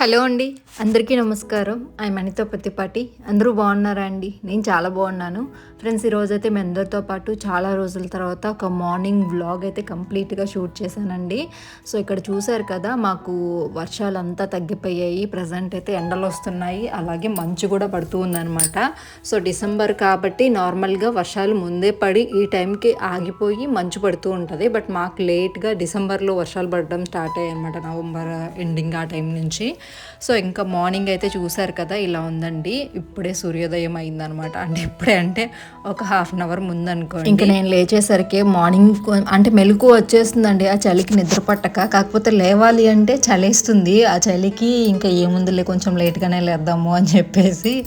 Hello అండి. అందరికీ నమస్కారం. ఐ అనిత ప్రతిపాటి అందరూ బాగున్నారా అండి? నేను చాలా బాగున్నాను. ఫ్రెండ్స్ ఈరోజు అయితే మీ అందరితో పాటు చాలా రోజుల తర్వాత ఒక మార్నింగ్ వ్లాగ్ అయితే కంప్లీట్గా షూట్ చేశానండి. సో ఇక్కడ చూశారు కదా మాకు వర్షాలు అంతా తగ్గిపోయాయి. ప్రజెంట్ అయితే ఎండలు వస్తున్నాయి. అలాగే మంచు కూడా పడుతూ ఉందన్నమాట. సో డిసెంబర్ కాబట్టి నార్మల్గా వర్షాలు ముందే పడి ఈ టైంకి ఆగిపోయి మంచు పడుతూ ఉంటుంది. బట్ మాకు లేట్గా డిసెంబర్లో వర్షాలు పడడం స్టార్ట్ అయ్యాయి అనమాట నవంబర్ ఎండింగ్ ఆ టైం నుంచి. సో ఇంకా మార్నింగ్ అయితే చూసారు కదా ఇలా ఉందండి. ఇప్పుడే సూర్యోదయం అయిందనమాట. అంటే ఇప్పుడే అంటే ఒక హాఫ్ అన్ అవర్ ముందనుకోండి. ఇంకా నేను లేచేసరికి మార్నింగ్ అంటే మెలకు వచ్చేస్తుందండి. ఆ చలికి నిద్ర పట్టక కాకపోతే లేవాలి అంటే చలేస్తుంది. ఆ చలికి ఇంకా ఏముందిలే కొంచెం లేట్గానే లేద్దాము అని చెప్పేసి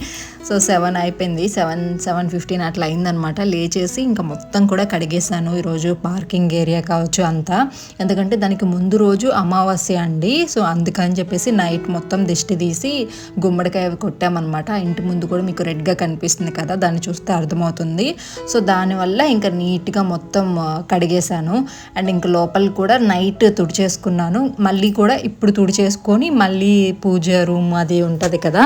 సో సెవెన్ అయిపోయింది. సెవెన్ సెవెన్ ఫిఫ్టీన్ అట్లా అయిందనమాట లేచేసి ఇంకా మొత్తం కూడా కడిగేశాను ఈరోజు పార్కింగ్ ఏరియా కావచ్చు అంతా. ఎందుకంటే దానికి ముందు రోజు అమావాస్య అండి. సో అందుకని చెప్పేసి నైట్ మొత్తం దిష్టి తీసి గుమ్మడికాయ కొట్టామన్నమాట. ఇంటి ముందు కూడా మీకు రెడ్గా కనిపిస్తుంది కదా దాన్ని చూస్తే అర్థమవుతుంది. సో దానివల్ల ఇంకా నీట్గా మొత్తం కడిగేశాను. అండ్ ఇంక లోపల కూడా నైట్ తుడిచేసుకున్నాను. మళ్ళీ కూడా ఇప్పుడు తుడిచేసుకొని మళ్ళీ పూజ రూమ్ అది ఉంటుంది కదా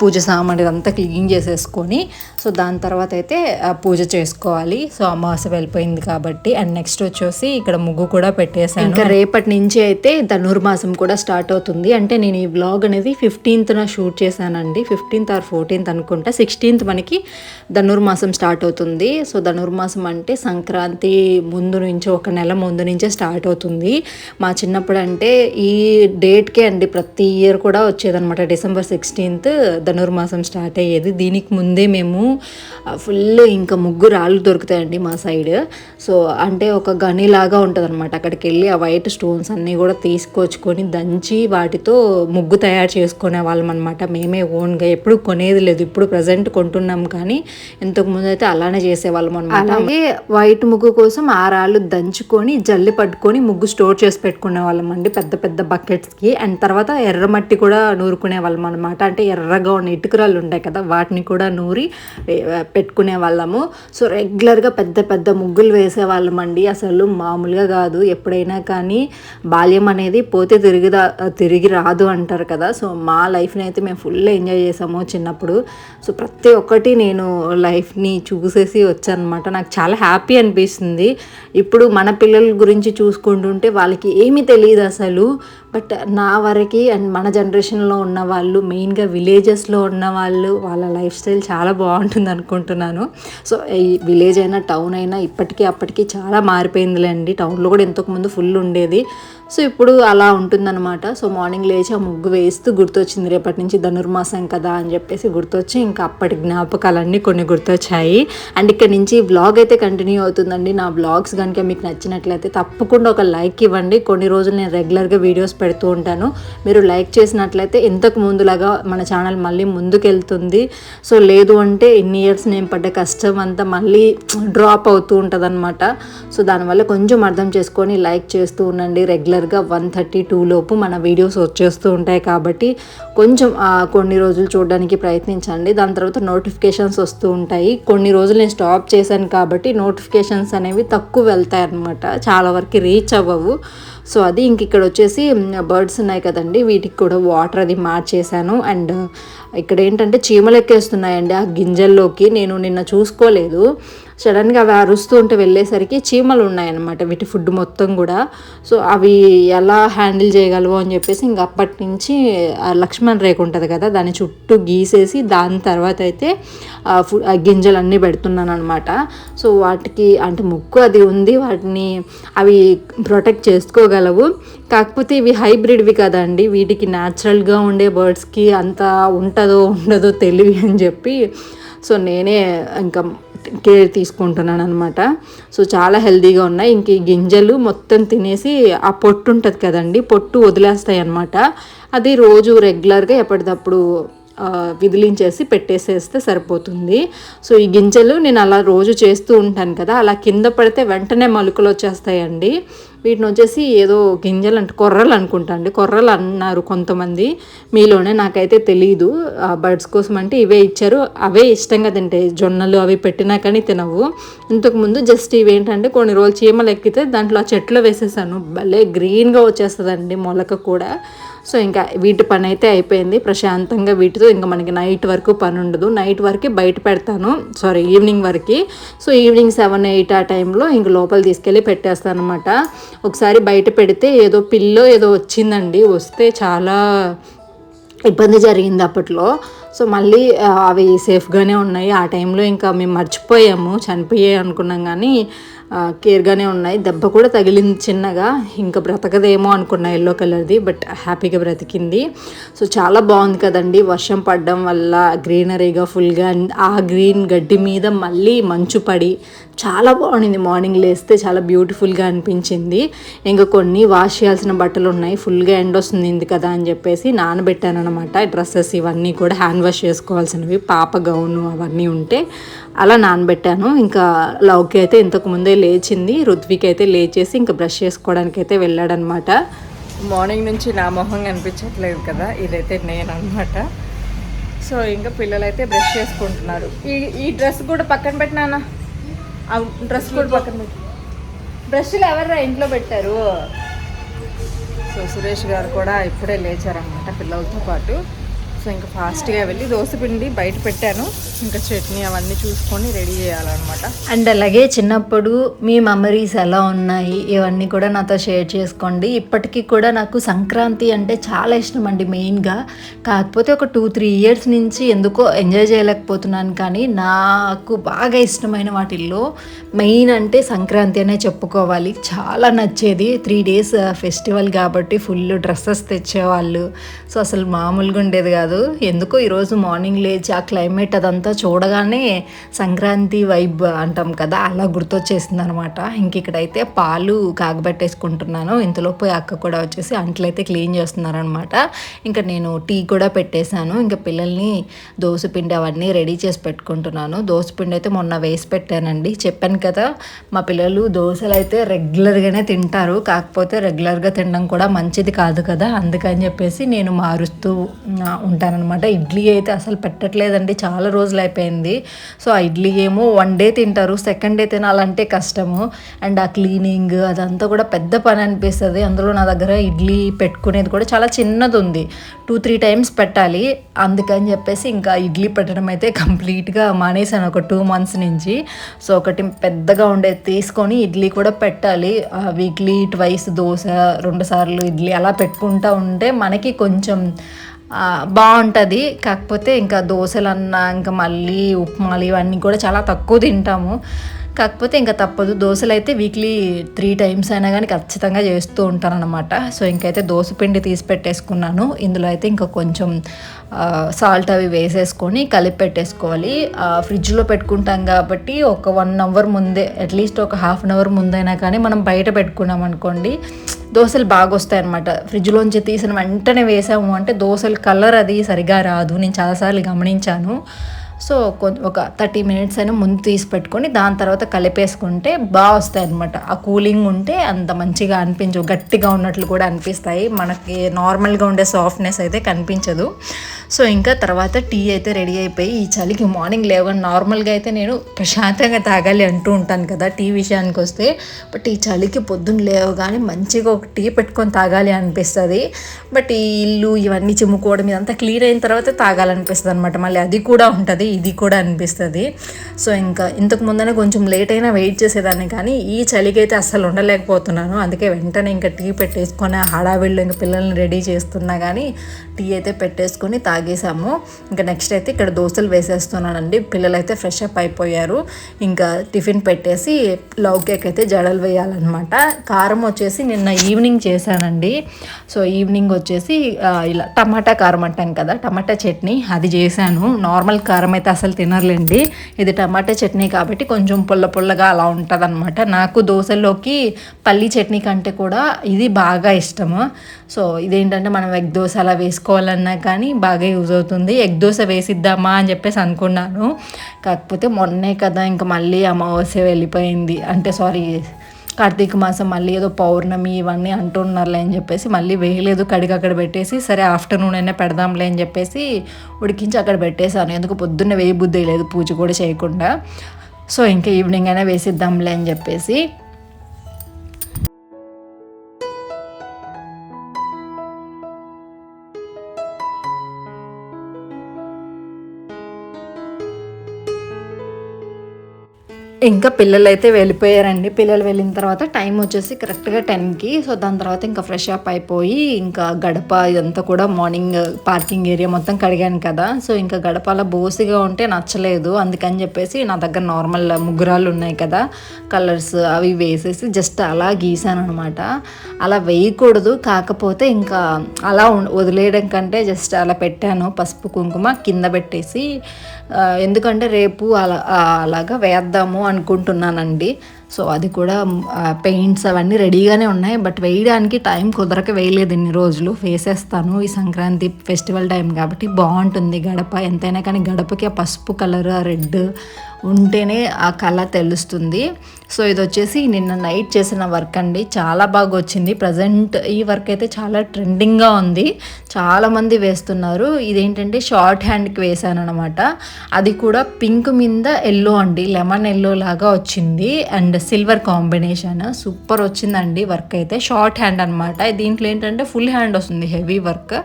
పూజ సామాన్ ఇదంతా క్లీన్ చేసేసుకొని సో దాని తర్వాత అయితే పూజ చేసుకోవాలి. సో అమావాస్య వెళ్ళిపోయింది కాబట్టి అండ్ నెక్స్ట్ వచ్చేసి ఇక్కడ ముగ్గు కూడా పెట్టేసాను ఇంకా రేపటి నుంచి అయితే ధనుర్మాసం కూడా స్టార్ట్ అవుతుంది. అంటే నేను ఈ బ్లాగ్ అనేది ఫిఫ్టీన్త్న షూట్ చేశానండి. ఫిఫ్టీన్త్ ఆర్ ఫోర్టీన్త్ అనుకుంటా. సిక్స్టీన్త్ మనకి ధనుర్మాసం స్టార్ట్ అవుతుంది. సో ధనుర్మాసం అంటే సంక్రాంతి ముందు నుంచి ఒక నెల ముందు నుంచే స్టార్ట్ అవుతుంది. మా చిన్నప్పుడు అంటే ఈ డేట్కే అండి ప్రతి ఇయర్ కూడా వచ్చేదనమాట డిసెంబర్ సిక్స్టీన్త్ ధనుర్మాసం స్టార్ట్ అయ్యేది. దీనికి ముందే మేము ఫుల్ ఇంకా ముగ్గు రాళ్ళు దొరుకుతాయండి మా సైడ్. సో అంటే ఒక గనిలాగా ఉంటుంది అనమాట అక్కడికి వెళ్ళి ఆ వైట్ స్టోన్స్ అన్నీ కూడా తీసుకొచ్చుకొని దంచి వాటితో ముగ్గు తయారు చేసుకునే వాళ్ళం అనమాట మేమే ఓన్గా ఎప్పుడు కొనేది లేదు. ఇప్పుడు ప్రజెంట్ కొంటున్నాం కానీ ఇంతకు ముందు అయితే అలానే చేసేవాళ్ళం అనమాట అలాగే వైట్ ముగ్గు కోసం ఆ రాళ్ళు దంచుకొని జల్లి పట్టుకొని ముగ్గు స్టోర్ చేసి పెట్టుకునే వాళ్ళం అండి పెద్ద పెద్ద బకెట్స్కి. అండ్ తర్వాత ఎర్రమట్టి కూడా నూరుకునే వాళ్ళం అనమాట అంటే ఎర్రగా ఉన్న ఇటుకరాళ్ళు ఉంటాయి కదా వాటిని కూడా నూరి పెట్టుకునే వాళ్ళము. సో రెగ్యులర్గా పెద్ద పెద్ద ముగ్గులు వేసేవాళ్ళం అండి. అసలు మామూలుగా కాదు. ఎప్పుడైనా కానీ బాల్యం అనేది పోతే తిరిగి తిరిగి రాదు అంటారు కదా. సో మా లైఫ్ని అయితే మేము ఫుల్ ఎంజాయ్ చేసాము చిన్నప్పుడు. సో ప్రతి ఒక్కటి నేను లైఫ్ని చూసేసి వచ్చానమాట. నాకు చాలా హ్యాపీ అనిపిస్తుంది. ఇప్పుడు మన పిల్లల గురించి చూసుకుంటుంటే వాళ్ళకి ఏమీ తెలియదు అసలు. బట్ నా వరకు అండ్ మన జనరేషన్లో ఉన్న వాళ్ళు మెయిన్గా విలేజెస్ విలేజెస్లో ఉన్న వాళ్ళు వాళ్ళ లైఫ్ స్టైల్ చాలా బాగుంటుంది అనుకుంటున్నాను. సో ఈ విలేజ్ అయినా టౌన్ అయినా ఇప్పటికీ అప్పటికి చాలా మారిపోయిందిలేండి. టౌన్లో కూడా ఇంతకుముందు ఫుల్ ఉండేది. సో ఇప్పుడు అలా ఉంటుందన్నమాట. సో మార్నింగ్ లేచి ఆ ముగ్గు వేస్తూ గుర్తొచ్చింది. రేపటి నుంచి ధనుర్మాసం కదా అని చెప్పేసి గుర్తొచ్చి ఇంకా అప్పటి జ్ఞాపకాలన్నీ కొన్ని గుర్తొచ్చాయి. అండ్ ఇక్కడ నుంచి వ్లాగ్ అయితే కంటిన్యూ అవుతుందండి. నా వ్లాగ్స్ కనుక మీకు నచ్చినట్లయితే తప్పకుండా ఒక లైక్ ఇవ్వండి. కొన్ని రోజులు నేను రెగ్యులర్గా వీడియోస్ పెడుతూ ఉంటాను. మీరు లైక్ చేసినట్లయితే ఇంతకు ముందులాగా మన ఛానల్ మళ్ళీ ముందుకెళ్తుంది. సో లేదు అంటే ఇన్ని ఇయర్స్ నేను పడ్డ కష్టం అంతా మళ్ళీ డ్రాప్ అవుతూ ఉంటుంది అనమాట సో దానివల్ల కొంచెం అర్థం చేసుకొని లైక్ చేస్తూ ఉండండి. రెగ్యులర్గా వన్ థర్టీ టూ లోపు మన వీడియోస్ వచ్చేస్తూ ఉంటాయి కాబట్టి కొంచెం కొన్ని రోజులు చూడడానికి ప్రయత్నించండి. దాని తర్వాత నోటిఫికేషన్స్ వస్తూ ఉంటాయి. కొన్ని రోజులు నేను స్టాప్ చేశాను కాబట్టి నోటిఫికేషన్స్ అనేవి తక్కువ వెళ్తాయి అనమాట చాలా వరకు రీచ్ అవ్వవు. సో అది ఇంక ఇక్కడ వచ్చేసి బర్డ్స్ ఉన్నాయి కదండి వీటికి కూడా వాటర్ అది మార్చేశాను. అండ్ ఇక్కడ ఏంటంటే చీమలు ఎక్కేస్తున్నాయండి ఆ గింజల్లోకి. నేను నిన్న చూసుకోలేదు. సడన్గా అవి అరుస్తూ ఉంటే వెళ్ళేసరికి చీమలు ఉన్నాయన్నమాట వీటి ఫుడ్ మొత్తం కూడా. సో అవి ఎలా హ్యాండిల్ చేయగలవు అని చెప్పేసి ఇంక అప్పటి నుంచి లక్ష్మణ్ రేఖ ఉంటుంది కదా దాని చుట్టూ గీసేసి దాని తర్వాత అయితే గింజలు అన్నీ గింజలన్నీ పెడుతున్నాను అనమాట సో వాటికి అంటే ముక్కు అది ఉంది వాటిని అవి ప్రొటెక్ట్ చేసుకోగలవు. కాకపోతే ఇవి హైబ్రిడ్వి కదండి వీటికి న్యాచురల్గా ఉండే బర్డ్స్కి అంత ఉంటుందో ఉండదో తెలివి అని చెప్పి సో నేనే ఇంకా కేర్ తీసుకుంటున్నాను అనమాట సో చాలా హెల్దీగా ఉన్నాయి. ఇంక ఈ గింజలు మొత్తం తినేసి ఆ పొట్టు ఉంటుంది కదండి పొట్టు వదిలేస్తాయి అనమాట అది రోజు రెగ్యులర్గా ఎప్పటికప్పుడు విదిలించేసి పెట్టేసేస్తే సరిపోతుంది. సో ఈ గింజలు నేను అలా రోజు చేస్తూ ఉంటాను కదా అలా కింద పడితే వెంటనే మొలకలు వచ్చేస్తాయండి. వీటిని వచ్చేసి ఏదో గింజలు అంటే కొర్రలు అనుకుంటా అండి. కొర్రలు అన్నారు కొంతమంది. మీలోనే నాకైతే తెలియదు బర్డ్స్ కోసం అంటే ఇవే ఇచ్చారు. అవే ఇష్టంగా తింటాయి జొన్నలు అవి పెట్టినా కానీ తినవు. ఇంతకుముందు జస్ట్ ఇవేంటంటే కొన్ని రోజులు చీమలు ఎక్కితే దాంట్లో ఆ చెట్లు వేసేసాను. భలే గ్రీన్గా వచ్చేస్తుందండి మొలక కూడా. సో ఇంకా వీటి పని అయితే అయిపోయింది. ప్రశాంతంగా వీటితో ఇంకా మనకి నైట్ వరకు పని ఉండదు. నైట్ వరకు బయట పెడతాను. సారీ ఈవినింగ్ వరకు. సో ఈవినింగ్ సెవెన్ ఎయిట్ ఆ టైంలో ఇంక లోపల తీసుకెళ్ళి పెట్టేస్తాను అనమాట ఒకసారి బయట పెడితే ఏదో పిల్లో ఏదో వచ్చిందండి. వస్తే చాలా ఇబ్బంది జరిగింది అప్పట్లో. సో మళ్ళీ అవి సేఫ్గానే ఉన్నాయి. ఆ టైంలో ఇంకా మేము మర్చిపోయాము. చనిపోయాయి అనుకున్నాం కానీ కేర్గానే ఉన్నాయి. దెబ్బ కూడా తగిలింది చిన్నగా. ఇంకా బ్రతకదేమో అనుకున్నా ఎల్లో కలర్ది బట్ హ్యాపీగా బ్రతికింది. సో చాలా బాగుంది కదండి. వర్షం పడడం వల్ల గ్రీనరీగా ఫుల్గా ఆ గ్రీన్ గడ్డి మీద మళ్ళీ మంచు పడి చాలా బాగుంది మార్నింగ్ లేస్తే చాలా బ్యూటిఫుల్గా అనిపించింది. ఇంకా కొన్ని వాష్ చేయాల్సిన బట్టలు ఉన్నాయి. ఫుల్గా ఎండ్ వస్తుంది కదా అని చెప్పేసి నానబెట్టాను అనమాట డ్రెస్సెస్ ఇవన్నీ కూడా హ్యాండ్ వాష్ చేసుకోవాల్సినవి పాప గౌను అవన్నీ ఉంటే. అలా నానబెట్టాను. ఇంకా లవ్కి అయితే ఇంతకు ముందే లేచింది. రుత్విక్ అయితే లేచేసి ఇంకా బ్రష్ చేసుకోవడానికి అయితే వెళ్ళాడనమాట. మార్నింగ్ నుంచి నా మొహం కనిపించట్లేదు కదా ఇదైతే నేను అనమాట సో ఇంకా పిల్లలు అయితే బ్రష్ చేసుకుంటున్నారు. ఈ ఈ డ్రెస్ కూడా పక్కన పెట్టినానా ఆ డ్రెస్ కూడా పక్కన పెట్టి. బ్రష్లు ఎవరు ఇంట్లో పెట్టారు? సో సురేష్ గారు కూడా ఇప్పుడే లేచారనమాట పిల్లలతో పాటు. సో ఇంకా ఫాస్ట్గా వెళ్ళి దోశ పిండి బయట పెట్టాను. ఇంకా చట్నీ అవన్నీ చూసుకొని రెడీ చేయాలన్నమాట. అండ్ అలాగే చిన్నప్పుడు మీ మెమరీస్ ఎలా ఉన్నాయి? ఇవన్నీ కూడా నాతో షేర్ చేసుకోండి. ఇప్పటికీ కూడా నాకు సంక్రాంతి అంటే చాలా ఇష్టం అండి మెయిన్గా. కాకపోతే ఒక టూ త్రీ ఇయర్స్ నుంచి ఎందుకో ఎంజాయ్ చేయలేకపోతున్నాను కానీ నాకు బాగా ఇష్టమైన వాటిల్లో మెయిన్ అంటే సంక్రాంతి అనే చెప్పుకోవాలి. చాలా నచ్చేది. త్రీ డేస్ ఫెస్టివల్ కాబట్టి ఫుల్ డ్రెస్సెస్ తెచ్చేవాళ్ళు. సో అసలు మామూలుగా ఉండేది కాదు. ఎందుకో ఈరోజు మార్నింగ్ లేచి ఆ క్లైమేట్ అదంతా చూడగానే సంక్రాంతి వైబ్ అంటాం కదా అలా గుర్తొచ్చేసింది అనమాట ఇంక ఇక్కడైతే పాలు కాగబెట్టేసుకుంటున్నాను. ఇంతలోపు అక్క కూడా వచ్చేసి అంట్లయితే క్లీన్ చేస్తున్నారనమాట. ఇంకా నేను టీ కూడా పెట్టేశాను. ఇంకా పిల్లల్ని దోసపిండి అవన్నీ రెడీ చేసి పెట్టుకుంటున్నాను. దోసపిండి అయితే మొన్న వేసి పెట్టానండి. చెప్పాను కదా మా పిల్లలు దోశలు అయితే రెగ్యులర్గానే తింటారు. కాకపోతే రెగ్యులర్గా తినడం కూడా మంచిది కాదు కదా. అందుకని చెప్పేసి నేను మారుస్తూ ఉంటాను. ఉంటానన్నమాట ఇడ్లీ అయితే అసలు పెట్టట్లేదండి చాలా రోజులు అయిపోయింది. సో ఆ ఇడ్లీ ఏమో వన్ డే తింటారు సెకండ్ డే తినాలంటే కష్టము. అండ్ ఆ క్లీనింగ్ అదంతా కూడా పెద్ద పని అనిపిస్తుంది. అందులో నా దగ్గర ఇడ్లీ పెట్టుకునేది కూడా చాలా చిన్నది ఉంది టూ త్రీ టైమ్స్ పెట్టాలి. అందుకని చెప్పేసి ఇంకా ఇడ్లీ పెట్టడం అయితే కంప్లీట్గా మానేశాను ఒక టూ మంత్స్ నుంచి. సో ఒకటి పెద్దగా ఉండేది తీసుకొని ఇడ్లీ కూడా పెట్టాలి. వీక్లీ ట్వైస్ దోశ రెండు సార్లు ఇడ్లీ అలా పెట్టుకుంటా ఉంటే మనకి కొంచెం బాగుంటుంది. కాకపోతే ఇంకా దోశలన్నా ఇంకా మళ్ళీ ఉప్మాలు ఇవన్నీ కూడా చాలా తక్కువ తింటాము. కాకపోతే ఇంకా తప్పదు. దోశలు అయితే వీక్లీ త్రీ టైమ్స్ అయినా కానీ ఖచ్చితంగా చేస్తూ ఉంటాను అనమాట సో ఇంకైతే దోశ పిండి తీసి పెట్టేసుకున్నాను. ఇందులో అయితే ఇంకా కొంచెం సాల్ట్ అవి వేసేసుకొని కలిపి పెట్టేసుకోవాలి. ఫ్రిడ్జ్లో పెట్టుకుంటాం కాబట్టి ఒక వన్ అవర్ ముందే అట్లీస్ట్ ఒక హాఫ్ అన్ అవర్ ముందైనా కానీ మనం బయట పెట్టుకున్నాం అనుకోండి దోశలు బాగా వస్తాయి అనమాట ఫ్రిడ్జ్లోంచి తీసిన వెంటనే వేసాము అంటే దోశల కలర్ అది సరిగా రాదు. నేను చాలాసార్లు గమనించాను. సో కొ- ఒక థర్టీ మినిట్స్ అయినా ముందు తీసి పెట్టుకొని దాని తర్వాత కలిపేసుకుంటే బాగా వస్తాయి అనమాట ఆ కూలింగ్ ఉంటే అంత మంచిగా అనిపించవు గట్టిగా ఉన్నట్లు కూడా అనిపిస్తాయి. మనకి నార్మల్గా ఉండే సాఫ్ట్నెస్ అయితే కనిపించదు. సో ఇంకా తర్వాత టీ అయితే రెడీ అయిపోయి ఈ చలికి మార్నింగ్ లేవని నార్మల్గా అయితే నేను ప్రశాంతంగా తాగాలి అంటూ ఉంటాను కదా టీ విషయానికి వస్తే. బట్ ఈ చలికి పొద్దున్న లేవగానే మంచిగా ఒక టీ పెట్టుకొని తాగాలి అనిపిస్తుంది. బట్ ఈ ఇల్లు ఇవన్నీ చిమ్ముకోవడం ఇదంతా క్లీన్ అయిన తర్వాత తాగాలనిపిస్తుంది అనమాట మళ్ళీ అది కూడా ఉంటుంది. ఇది కూడా అనిపిస్తుంది. సో ఇంకా ఇంతకు ముందనే కొంచెం లేట్ అయినా వెయిట్ చేసేదాన్ని కానీ ఈ చలికి అయితే అస్సలు ఉండలేకపోతున్నాను. అందుకే వెంటనే ఇంకా టీ పెట్టేసుకొని ఆ హడావిడిలో ఇంకా పిల్లల్ని రెడీ చేస్తున్నా కానీ టీ అయితే పెట్టేసుకొని తాగేసాము. ఇంకా నెక్స్ట్ అయితే ఇక్కడ దోశలు వేసేస్తున్నానండి. పిల్లలు అయితే ఫ్రెష్ అప్ అయిపోయారు. ఇంకా టిఫిన్ పెట్టేసి లవ్ కేక్ అయితే జడలు వేయాలన్నమాట. కారం వచ్చేసి నిన్న ఈవినింగ్ చేశానండి. సో ఈవినింగ్ వచ్చేసి ఇలా టమాటా కారం అంటాం కదా టమాటా చట్నీ అది చేశాను. నార్మల్ కారం అయితే అసలు తినర్లేండి. ఇది టమాటా చట్నీ కాబట్టి కొంచెం పుల్ల పుల్లగా అలా ఉంటుంది అనమాట నాకు దోశలోకి పల్లి చట్నీ కంటే కూడా ఇది బాగా ఇష్టము. సో ఇదేంటంటే మనం ఎగ్ దోశ అలా వేసుకోవాలన్నా కానీ బాగా యూజ్ అవుతుంది. ఎగ్ దోశ వేసిద్దామా అని చెప్పేసి అనుకున్నాను. కాకపోతే మొన్నే కదా ఇంకా మళ్ళీ అమావాస్య వెళ్ళిపోయింది. అంటే సారీ కార్తీక మాసం మళ్ళీ ఏదో పౌర్ణమి ఇవన్నీ అంటున్నారులే అని చెప్పేసి మళ్ళీ వేయలేదు కడిగి అక్కడ పెట్టేసి సరే ఆఫ్టర్నూన్ అయినా పెడదాంలే అని చెప్పేసి ఉడికించి అక్కడ పెట్టేశాను. ఎందుకు పొద్దున్న వేయి బుద్ధి లేదు పూజ కూడా చేయకుండా. సో ఇంకా ఈవినింగ్ అయినా వేసిద్దాంలే అని చెప్పేసి ఇంకా పిల్లలు అయితే వెళ్ళిపోయారండి. పిల్లలు వెళ్ళిన తర్వాత టైం వచ్చేసి కరెక్ట్గా టెన్కి సో దాని తర్వాత ఇంకా ఫ్రెష్ అప్ అయిపోయి ఇంకా గడప ఇదంతా కూడా మార్నింగ్ పార్కింగ్ ఏరియా మొత్తం కడిగాను కదా. సో ఇంకా గడప అలా బోసిగా ఉంటే నచ్చలేదు. అందుకని చెప్పేసి నా దగ్గర నార్మల్ ముగ్గురాలు ఉన్నాయి కదా. కలర్స్ అవి వేసేసి జస్ట్ అలా గీసాను అనమాట అలా వేయకూడదు. కాకపోతే ఇంకా అలా వదిలేయడం కంటే జస్ట్ అలా పెట్టాను. పసుపు కుంకుమ కింద పెట్టేసి ఎందుకంటే రేపు అలా అలాగా వేద్దాము అనుకుంటున్నానండి. సో అది కూడా పెయింట్స్ అవన్నీ రెడీగానే ఉన్నాయి. బట్ వేయడానికి టైం కుదరక వేయలేదు ఇన్ని రోజులు. వేసేస్తాను ఈ సంక్రాంతి ఫెస్టివల్ టైం కాబట్టి. బాగుంటుంది గడప. ఎంతైనా కానీ గడపకి ఆ పసుపు కలర్ ఆ రెడ్ ఉంటేనే ఆ కళ తెలుస్తుంది. సో ఇది వచ్చేసి నిన్న నైట్ చేసిన వర్క్ అండి. చాలా బాగా వచ్చింది. ప్రజెంట్ ఈ వర్క్ అయితే చాలా ట్రెండింగ్గా ఉంది. చాలామంది వేస్తున్నారు. ఇదేంటంటే షార్ట్ హ్యాండ్కి వేసాను అనమాట అది కూడా పింక్ మీద ఎల్లో అండి. లెమన్ ఎల్లో లాగా వచ్చింది. And silver combination. సూపర్ వచ్చిందండి వర్క్ అయితే. షార్ట్ హ్యాండ్ అనమాట దీంట్లో ఏంటంటే ఫుల్ హ్యాండ్ వస్తుంది హెవీ వర్క్.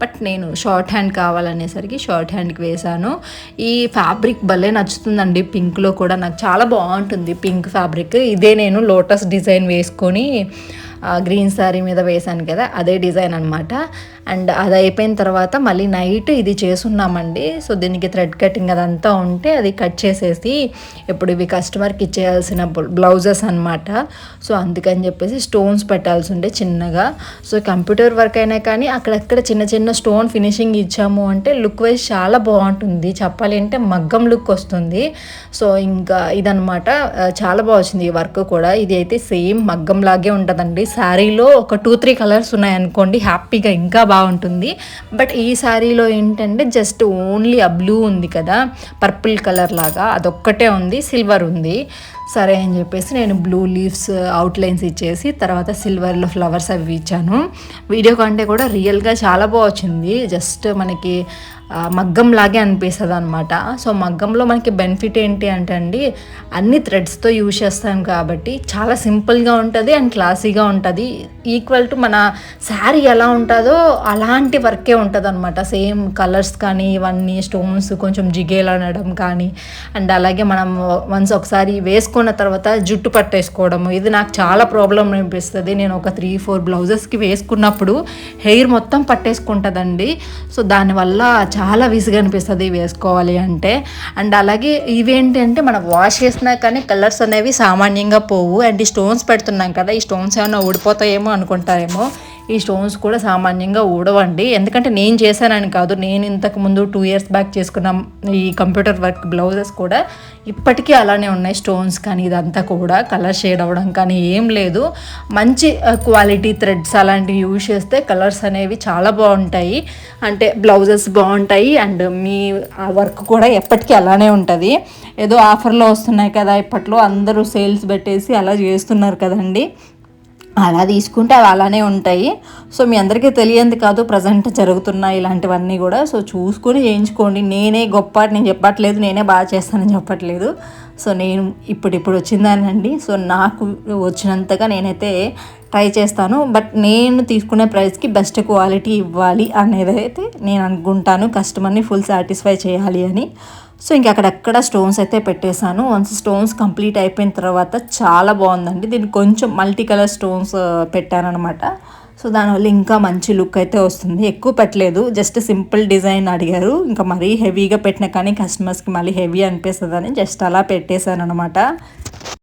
బట్ నేను షార్ట్ హ్యాండ్ కావాలనేసరికి షార్ట్ హ్యాండ్కి వేశాను. ఈ ఫ్యాబ్రిక్ భలే నచ్చుతుందండి. పింక్లో కూడా నాకు చాలా బాగుంటుంది పింక్ ఫ్యాబ్రిక్. ఇదే నేను లోటస్ డిజైన్ వేసుకొని గ్రీన్ శారీ మీద వేశాను కదా అదే డిజైన్ అనమాట అండ్ అది అయిపోయిన తర్వాత మళ్ళీ నైట్ ఇది చేసున్నామండి సో దీనికి థ్రెడ్ కటింగ్ అదంతా ఉంటే అది కట్ చేసేసి ఇప్పుడు ఇవి కస్టమర్కి ఇచ్చేయాల్సిన బ్లౌజెస్ అనమాట సో అందుకని చెప్పేసి స్టోన్స్ పెట్టాల్సి ఉండే చిన్నగా. సో కంప్యూటర్ వర్క్ అయినా కానీ అక్కడక్కడ చిన్న చిన్న స్టోన్ ఫినిషింగ్ ఇచ్చాము అంటే లుక్ వైజ్ చాలా బాగుంటుంది. చెప్పాలి అంటే మగ్గం లుక్ వస్తుంది. సో ఇంకా ఇదనమాట చాలా బాగా వచ్చింది ఈ వర్క్ కూడా. ఇది అయితే సేమ్ మగ్గం లాగే ఉంటుందండి. శారీలో ఒక టూ త్రీ కలర్స్ ఉన్నాయనుకోండి హ్యాపీగా ఇంకా బాగుంటుంది. బట్ ఈ శారీలో ఏంటంటే జస్ట్ ఓన్లీ ఆ బ్లూ ఉంది కదా పర్పుల్ కలర్ లాగా అదొక్కటే ఉంది సిల్వర్ ఉంది. సరే అని చెప్పేసి నేను బ్లూ లీవ్స్ అవుట్లైన్స్ ఇచ్చేసి తర్వాత సిల్వర్లో ఫ్లవర్స్ అవి ఇచ్చాను. వీడియో కంటే కూడా రియల్గా చాలా బాగా వచ్చింది. జస్ట్ మనకి మగ్గం లాగే అనిపిస్తుంది అనమాట సో మగ్గంలో మనకి బెనిఫిట్ ఏంటి అంటే అండి అన్ని థ్రెడ్స్తో యూజ్ చేస్తాం కాబట్టి చాలా సింపుల్గా ఉంటుంది అండ్ క్లాసీగా ఉంటుంది. ఈక్వల్ టు మన శారీ ఎలా ఉంటుందో అలాంటి వర్కే ఉంటుంది అనమాట సేమ్ కలర్స్ కానీ ఇవన్నీ స్టోన్స్ కొంచెం జిగేలు అనడం కానీ అండ్ అలాగే మనం వన్స్ ఒకసారి వేసుకున్న తర్వాత జుట్టు పట్టేసుకోవడము ఇది నాకు చాలా ప్రాబ్లం అనిపిస్తుంది. నేను ఒక త్రీ ఫోర్ బ్లౌజెస్కి వేసుకున్నప్పుడు హెయిర్ మొత్తం పట్టేసుకుంటుందండి. సో దానివల్ల చాలా విసుగు అనిపిస్తుంది వేసుకోవాలి అంటే. అండ్ అలాగే ఇవేంటంటే మనం వాష్ చేసినా కానీ కలర్స్ అనేవి సామాన్యంగా పోవు. అండ్ ఈ స్టోన్స్ పెడుతున్నాం కదా ఈ స్టోన్స్ ఏమైనా ఊడిపోతాయేమో అనుకుంటారేమో. ఈ స్టోన్స్ కూడా సామాన్యంగా ఊడవండి. ఎందుకంటే నేను చేశానని కాదు నేను ఇంతకు ముందు టూ ఇయర్స్ బ్యాక్ చేసుకున్న ఈ కంప్యూటర్ వర్క్ బ్లౌజెస్ కూడా ఇప్పటికీ అలానే ఉన్నాయి స్టోన్స్ కానీ ఇదంతా కూడా కలర్ షేడ్ అవ్వడం కానీ ఏం లేదు. మంచి క్వాలిటీ థ్రెడ్స్ అలాంటివి యూజ్ చేస్తే కలర్స్ అనేవి చాలా బాగుంటాయి. అంటే బ్లౌజెస్ బాగుంటాయి అండ్ మీ ఆ వర్క్ కూడా ఎప్పటికీ అలానే ఉంటుంది. ఏదో ఆఫర్లో వస్తున్నాయి కదా ఇప్పట్లో అందరూ సేల్స్ పెట్టేసి అలా చేస్తున్నారు కదండి. అలా తీసుకుంటే అవి అలానే ఉంటాయి. సో మీ అందరికీ తెలియంది కాదు ప్రజెంట్ జరుగుతున్నాయి ఇలాంటివన్నీ కూడా. సో చూసుకొని చేయించుకోండి. నేనే గొప్ప నేను చెప్పట్లేదు నేనే బాగా చేస్తానని చెప్పట్లేదు. సో నేను ఇప్పుడు ఇప్పుడు వచ్చిందానండి. సో నాకు వచ్చినంతగా నేనైతే ట్రై చేస్తాను. బట్ నేను తీసుకునే ప్రైస్కి బెస్ట్ క్వాలిటీ ఇవ్వాలి అనేది అయితే నేను అనుకుంటాను. కస్టమర్ని ఫుల్ సాటిస్ఫై చేయాలి అని. సో ఇంక అక్కడక్కడ స్టోన్స్ అయితే పెట్టేశాను. వన్స్ స్టోన్స్ కంప్లీట్ అయిపోయిన తర్వాత చాలా బాగుందండి. దీన్ని కొంచెం మల్టీ కలర్ స్టోన్స్ పెట్టానమాట సో దానివల్ల ఇంకా మంచి లుక్ అయితే వస్తుంది. ఎక్కువ పెట్టలేదు. జస్ట్ సింపుల్ డిజైన్ అడిగారు. ఇంకా మరీ హెవీగా పెట్టినా కానీ కస్టమర్స్కి మళ్ళీ హెవీ అనిపిస్తుందని జస్ట్ అలా పెట్టేశాను అనమాట